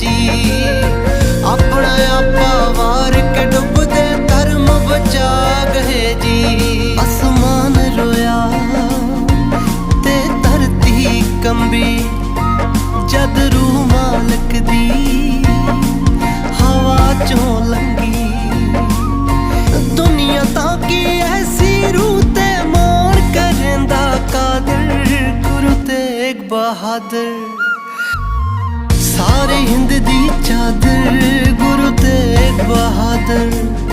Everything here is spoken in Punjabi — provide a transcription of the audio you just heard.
ਜੀ। ਆਪਣਾ ਆਪਾ ਵਾਰ ਕੇ ਡੁੱਬਦੇ ਧਰਮ ਬਚਾ ਗਏ ਜੀ। ਅਸਮਾਨ ਰੋਇਆ ਤੇ ਧਰਤੀ ਕੰਬੀ ਜਦ ਰੂਹ ਮਾਲਕ ਦੀ ਹਵਾ ਚੋਂ ਲੰਗੀ। ਦੁਨੀਆ ਤਾਂ ਕੀ ਐਸੀ ਰੂਹ ਤੇ ਮਾਰ ਕਰਦਾ ਕਾਦਰ, ਗੁਰੂ ਤੇਗ ਬਹਾਦਰ। ਹਿੰਦ ਦੀ ਕਰੁਣਾ ਗੁਰੂ ਤੇਗ ਬਹਾਦਰ।